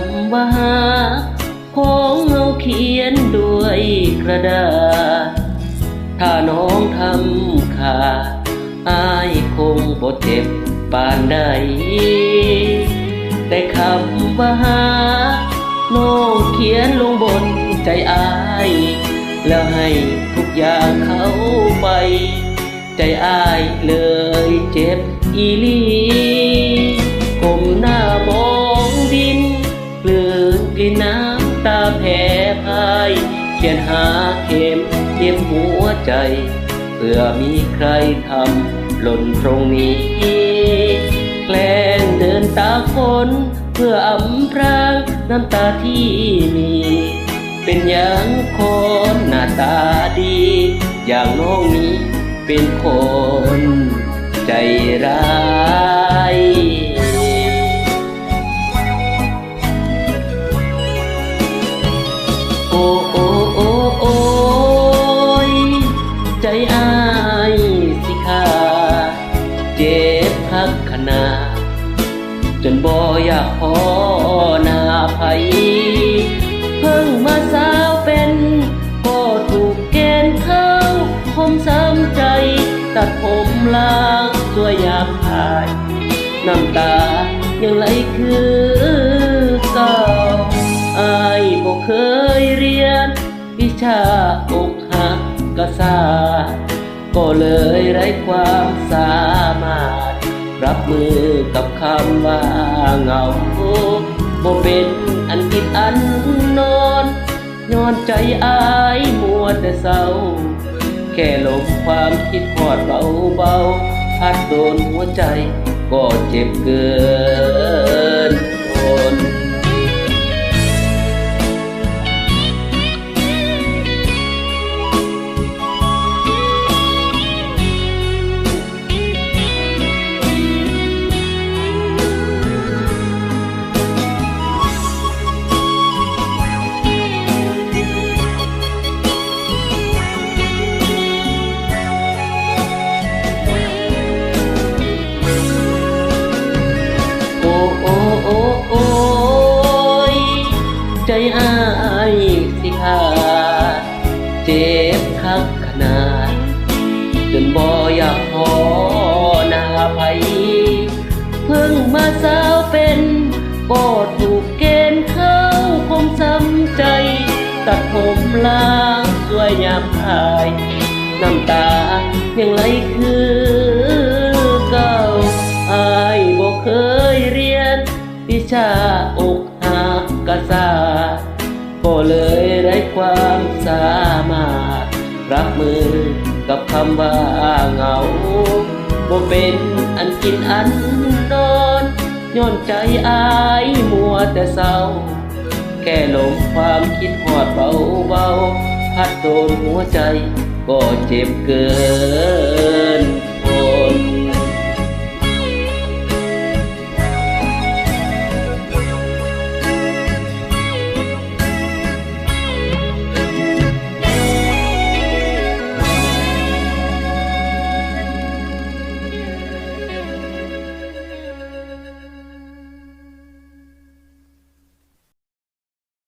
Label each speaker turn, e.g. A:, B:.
A: ำว่าหาของเฮาเขียนด้วยกระดาษ ถ้าน้องทำขาดอายคงบ่เจ็บปานใด แต่คำว่าหาน้องเขียนลงบนใจอาย แล้วให้ทุกอย่างเขาไป ใจอายเลยเจ็บอีลี ขียนหาเข็มเจ็บหัวใจเพื่อมีใครทำหล่นตรงนี้แกล้งเดินตาคน เพื่ออำพรางน้ำตาที่มี เป็นอย่างคนหน้าตาดี อย่างน้องนี้เป็นคนใจร้าย เพิ่งมาสาวเป็นก็ถูกเกณฑ์เข้าคมซ้ำใจ ตัดผมล้างสวยยามพายน้ำตายังไหลคือเก่าอายบ่เคยเรียน วิชาอกหักกษาก็เลยไร้ความสามารถ รับมือกับคำว่าเหงา บ่เป็นอันกิดอันนอนย้อนใจอายมัวแต่เศร้า แค่ลมความคิดหอดเบาเบาๆพัดโดนหัวใจก็เจ็บเกิน สิขาดเจ็บคักขนาด จนบ่อยากพอนาไผเพิ่งมาสาวเป็นก็ถูกเกณฑ์เข้าคมซ้ำใจ ตัดผมล้างสวยยามพาย น้ำตายังไหลคือเก่าอายบ่เคยเรียนวิชาอกหักกษา ก็เลยไร้ความสามารถ รับมือกับคำว่าเหงาบ่เป็นอันกินอันนอนย้อนใจอายมัวแต่เศร้า แค่ลมความคิดหอดเบาเบาๆพัดโดนหัวใจก็เจ็บเกิน